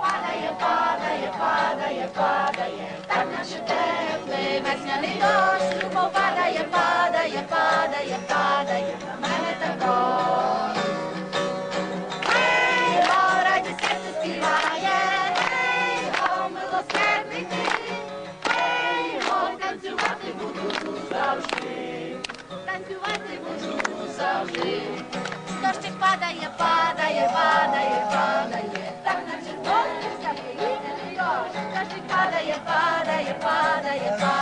падає, падає, падає, падає, так наче весняний дощ. Любов падає, падає, падає, падає, на мене також. Серце співає, гей, го, танцювати буду завжди, танцювати буду завжди. Дощик падає, падає, падає, падає, так наче дощик запоїтельний дощ. Дощик падає, падає, падає, падає,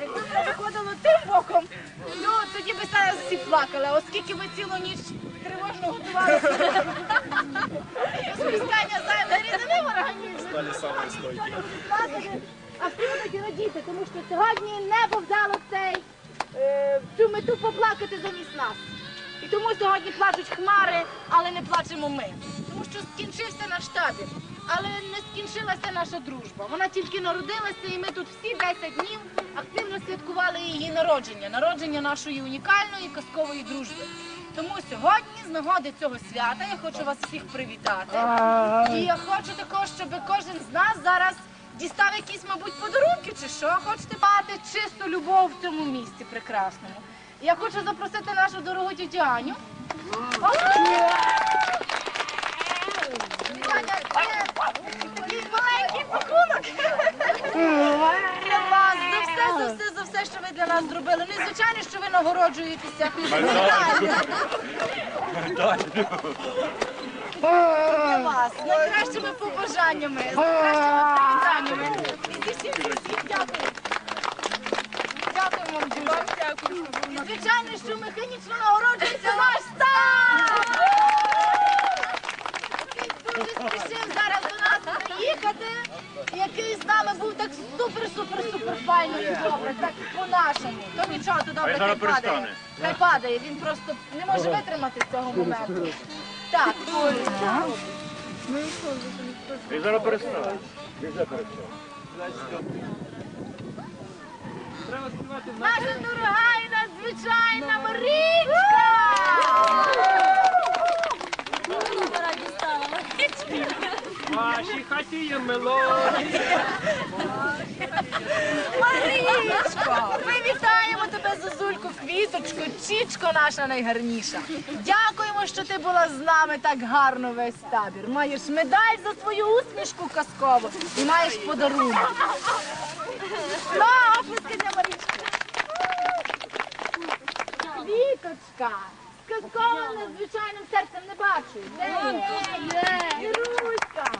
якби це виходило тим боком, ну тоді би зараз всі плакали. А оскільки ми цілу ніч тривожно готувалися спускання зайвої рідини в плакати, а все-таки радіти, тому що сьогодні небо взяло цей, е, цю мету поплакати замість нас. І тому сьогодні плачуть хмари, але не плачемо ми. Тому що скінчився наш табір, але не скінчилася наша дружба. Вона тільки народилася, і ми тут всі 10 днів активно святкували її народження, народження нашої унікальної казкової дружби. Тому сьогодні, з нагоди цього свята, я хочу вас всіх привітати. І я хочу також, щоб кожен з нас зараз дістав якісь, мабуть, подарунки чи що. Хочете мати чисту любов в цьому місці прекрасному. Я хочу запросити нашу дорогу тітю Аню. Аня, маленький пакунок. Для вас, за все, за все, за все, що ви для нас зробили. Ну звичайно, що ви нагороджуєтеся. Для вас, найкращими побажаннями, найкращими привітаннями. І дякую. Вам. Дякую. Звичайно, що механічно нагороджується наш став! Який дуже спішив зараз до нас який з нами був так супер-супер-супер файно і добре, так по-нашому. То нічого, то добре, хай падає. Хай падає, він просто не може витримати цього моменту. Так, І зараз перестане. Вже перестане. наша дорога і надзвичайна Марічка! В вашій хаті є мелодія. Марічко! Ми вітаємо тебе, Зозульку, квіточку, чічко наша найгарніша. Дякуємо, що ти була з нами так гарно весь табір. Маєш медаль за свою усмішку казкову і маєш подарунок. Ну, оплески для Марічки. Квіточка! З казковим незвичайним серцем не бачу. Де є? Іруська!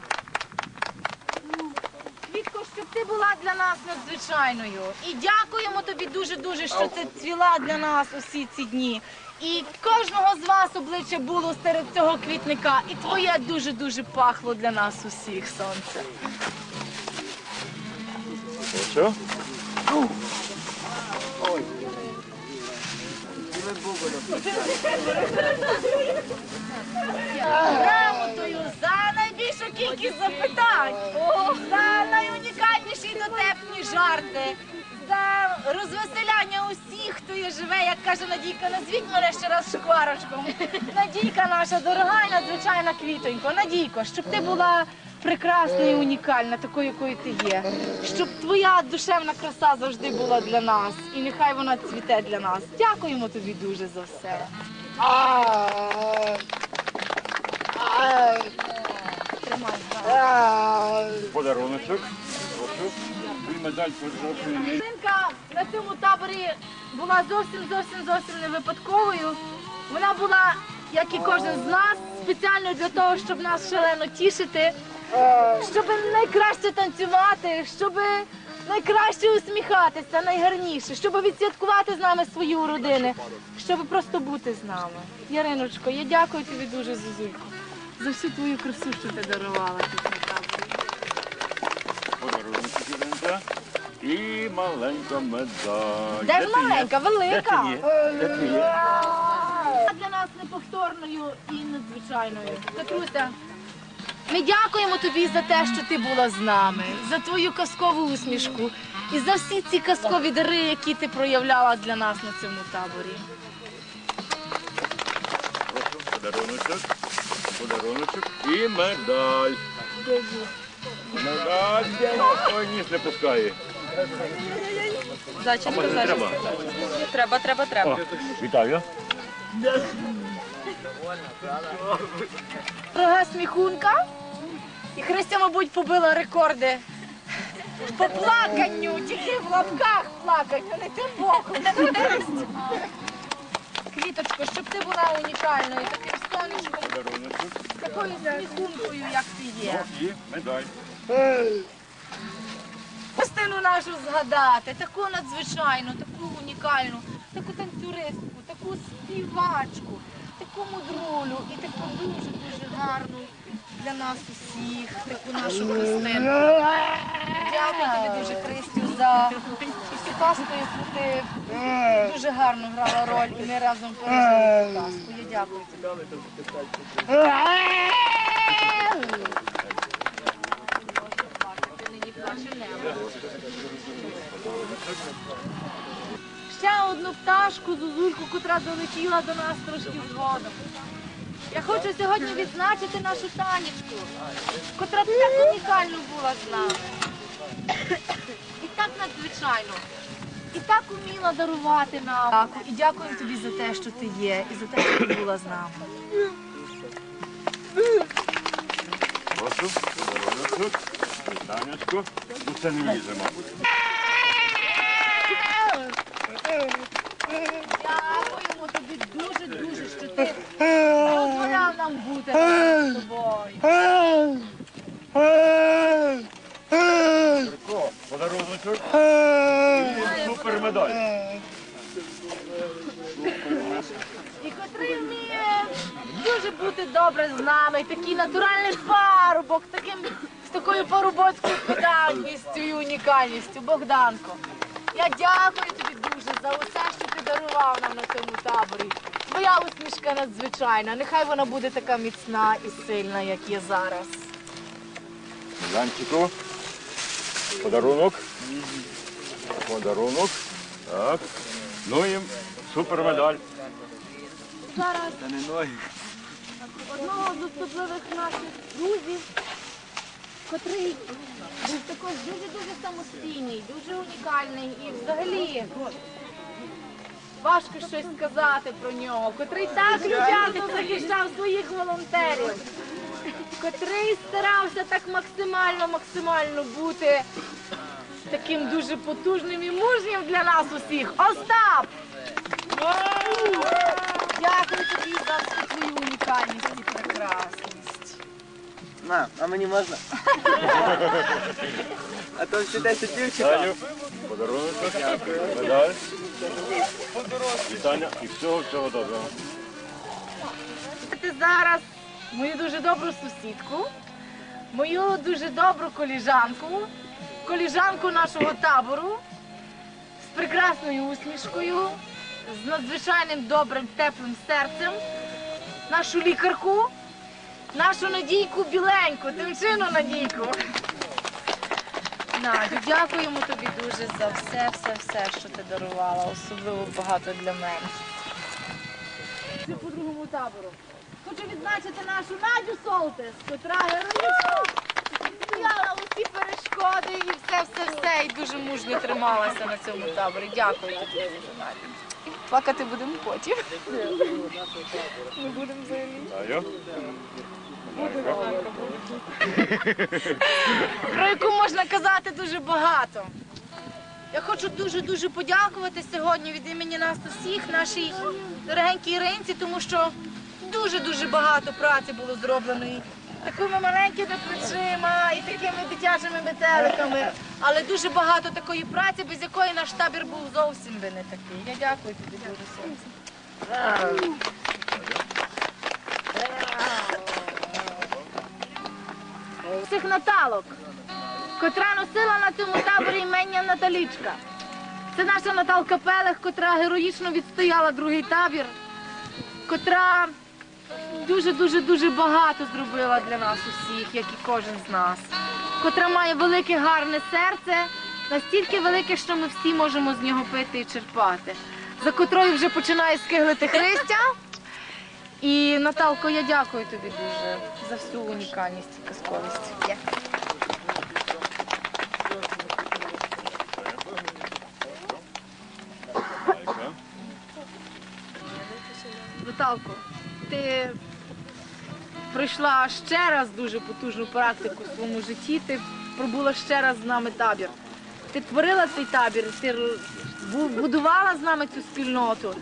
Квітко, щоб ти була для нас надзвичайною. І дякуємо тобі дуже-дуже, що ти цвіла для нас усі ці дні. І кожного з вас обличчя було серед цього квітника, і твоє дуже-дуже пахло для нас усіх, сонце. Що? Грамотою за кількість запитань, за найунікальніші дотепні жарти, за розвеселяння усіх, хто є живе, як каже Надійка, назвіть мене ще раз шкварочком. Надійка наша дорога і надзвичайна квітонько. Надійко, щоб ти була прекрасна і унікальна, такою, якою ти є. Щоб твоя душевна краса завжди була для нас, і нехай вона цвіте для нас. Дякуємо тобі дуже за все. Тримай. Подаруночок. І медаль пожовтий. Жінка на цьому таборі була зовсім зовсім зовсім не випадковою. Вона була як і кожен з нас, спеціально для того, щоб нас шалено тішити, щоб найкраще танцювати, щоб найкраще усміхатися, найгарніше, щоб відсвяткувати з нами свої уродини, щоб просто бути з нами. Яриночко, я дякую тобі дуже, Зузулько, за всю твою красу, що ти дарувала тут на таборі. Подарунок Іринка. І маленька медаль. Де ж маленька, велика? Де ти є? Для нас неповторною і надзвичайною. Катруся, ми дякуємо тобі за те, що ти була з нами, за твою казкову усмішку і за всі ці казкові дари, які ти проявляла для нас на цьому таборі. Прошу, подаруночок. Подаруночок. І медаль. Медаль. Ой, ніс не пускає. А Зайченко, треба? Треба, треба, треба. О, вітаю. Дорога сміхунка. І Христя, мабуть, побила рекорди по плаканню, тільки в лапках плаканню, не тим боком. Квіточко, щоб ти була унікальною, таким сонечком, Подаруночок. такою сміхункою, як ти є. І медаль. Частину нашу згадати, таку надзвичайну, таку унікальну, таку танцюристку, таку співачку, таку мудрулю і таку дуже-дуже гарну для нас усіх, таку нашу Христину. Дякую тобі дуже, Христю, за цю казку, яку ти дуже гарно грала роль, і ми разом пережили казку. Я дякую. Ще одну пташку, зузульку, котра долетіла до нас трошки згодом. Я хочу сьогодні відзначити нашу Танечку, котра так унікально була з нами. І так надзвичайно. І так уміла дарувати нам. І дякуємо тобі за те, що ти є, і за те, що ти була з нами. Прошу. Танечко. Ну це не візе, мабуть. Дякуємо тобі дуже-дуже, що ти дозволяв нам бути разом з тобою. О, Подаруночок. І супер медаль. І котрий вміє дуже бути добре з нами, такий натуральний парубок, таким, з такою парубоцькою педантністю і унікальністю. Богданко, я дякую тобі дуже за усе, що ти дарував нам на цьому таборі. Твоя усмішка надзвичайна. Нехай вона буде така міцна і сильна, як є зараз. Янчику. Подарунок. Подарунок. Так. Ну і супер медаль. Зараз одного з особливих наших друзів, котрий був також дуже-дуже самостійний, дуже унікальний і взагалі важко щось сказати про нього, котрий так люб'язно захищав своїх волонтерів, котрий старався так максимально, максимально бути таким дуже потужним і мужнім для нас усіх. Остап! Дякую тобі за твою унікальність і прекрасність. На, а мені можна? А то всі 10 дівчинок. Даю. Подарунок. Медаль. Вітання і всього, всього доброго. Ти зараз мою дуже добру сусідку, мою дуже добру коліжанку, коліжанку нашого табору з прекрасною усмішкою, з надзвичайним добрим теплим серцем, нашу лікарку, нашу Надійку біленьку, тимчину Надійку. Надю, дякуємо тобі дуже за все, все, все, що ти дарувала, особливо багато для мене. Це по другому табору. Хочу відзначити нашу Надю Солтес, котра героїчно стояла усі перешкоди і все, все, все, і дуже мужньо трималася на цьому таборі. Дякую тобі дуже, Надю. Плакати будемо потім. Ми будемо взагалі. Про яку можна казати дуже багато. Я хочу дуже-дуже подякувати сьогодні від імені нас усіх, нашій дорогенькій Іринці, тому що дуже-дуже багато праці було зроблено. Такими маленькими плечима, і такими дитячими метеликами. Але дуже багато такої праці, без якої наш табір був зовсім би не такий. Я дякую тобі дуже сонце. Цих Наталок, котра носила на цьому таборі імення Наталічка. Це наша Наталка Пелех, котра героїчно відстояла другий табір, котра дуже-дуже дуже багато зробила для нас усіх, як і кожен з нас. Котра має велике гарне серце, настільки велике, що ми всі можемо з нього пити і черпати. За котрою вже починає скиглити Христя. І Наталко, я дякую тобі дуже за всю унікальність і казковість. Дякую. Наталко, ти пройшла ще раз дуже потужну практику в своєму житті. Ти пробула ще раз з нами табір. Ти творила цей табір, ти будувала з нами цю спільноту.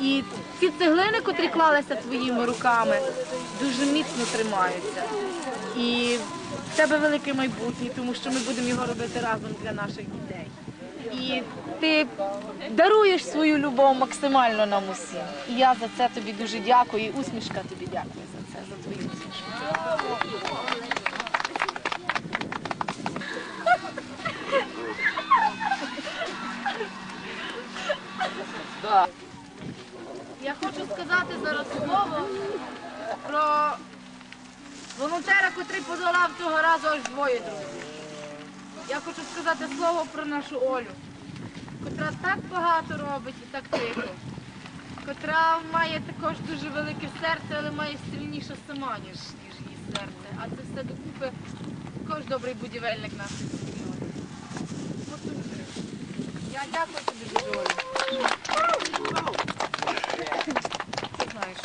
І ці цеглини, котрі клалися твоїми руками, дуже міцно тримаються. І в тебе велике майбутнє, тому що ми будемо його робити разом для наших дітей. І ти даруєш свою любов максимально нам усім. І я за це тобі дуже дякую. І усмішка тобі дякую за це, за твою. Я хочу сказати зараз слово про волонтера, котрий подолав цього разу аж двоє друзів. Я хочу сказати слово про нашу Олю, котра так багато робить і так тихо, котра має також дуже велике серце, але має сильніше сама, ніж, ніж її серце. А це все докупи також добрий будівельник нашої спільноти. Я дякую тобі дуже, Олю. Ти знаєш.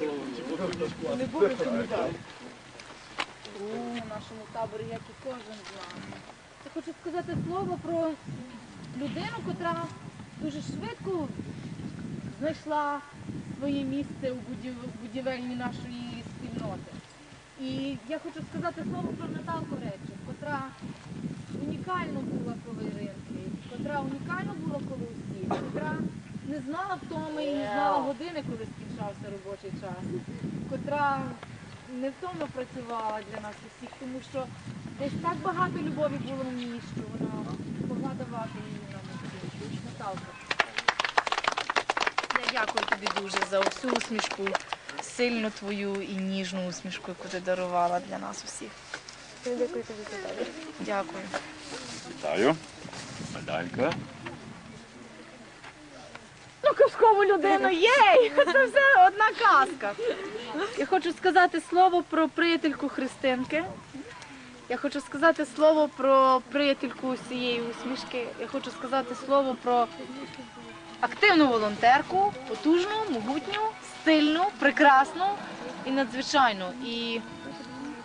Далі. Не буду пам'ятати. У нашому таборі, як і кожен з нас. Я хочу сказати слово про людину, котра дуже швидко знайшла своє місце у будівельні нашої спільноти. І я хочу сказати слово про Наталку Речик, котра унікально була коли ринки, котра унікально була коли усі, котра не знала втоми і не знала години, коли скінчався робочий час, котра невтомно працювала для нас усіх, тому що десь так багато любові було в ній, що вона могла давати її нам усім. Наталка. Я дякую тобі дуже за всю усмішку, сильну твою і ніжну усмішку, яку ти дарувала для нас усіх. Дякую тобі за тебе. Дякую. Вітаю. Медалька. Ну, казкову людину, єй! Це все одна казка. Я хочу сказати слово про приятельку Христинки. Я хочу сказати слово про приятельку усієї усмішки. Я хочу сказати слово про активну волонтерку, потужну, могутню, стильну, прекрасну і надзвичайну. І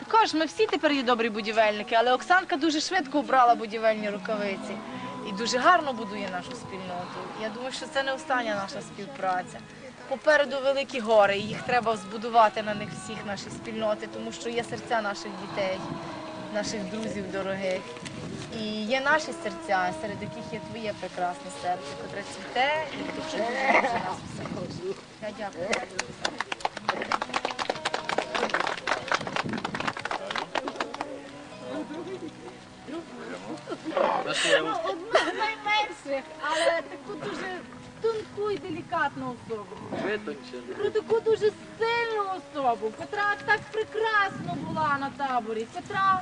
також ми всі тепер є добрі будівельники, але Оксанка дуже швидко обрала будівельні рукавиці і дуже гарно будує нашу спільноту. Я думаю, що це не остання наша співпраця. Попереду великі гори, їх треба збудувати на них всіх наші спільноти, тому що є серця наших дітей, наших друзів дорогих. І є наші серця, серед яких є твоє прекрасне серце, котре цвіте і дуже нас всіх. Я дякую. Одну з найменших, але таку дуже тонку і делікатну особу. Про таку дуже сильну особу, котра так прекрасно була на таборі, котра,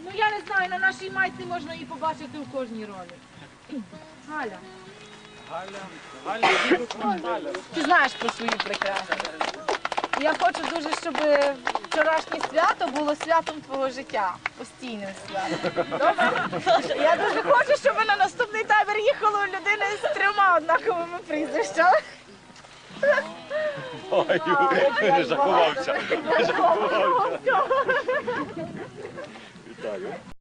ну я не знаю, на нашій майці можна її побачити у кожній ролі. Галя. Галя Галя. Ти знаєш про свою прекрасність. І Я хочу дуже, щоб вчорашнє свято було святом твого життя, постійним святом. Добре? Я дуже хочу, щоб на наступний табір їхала людина з трьома однаковими прізвищами. Ой, не заховався. Вітаю.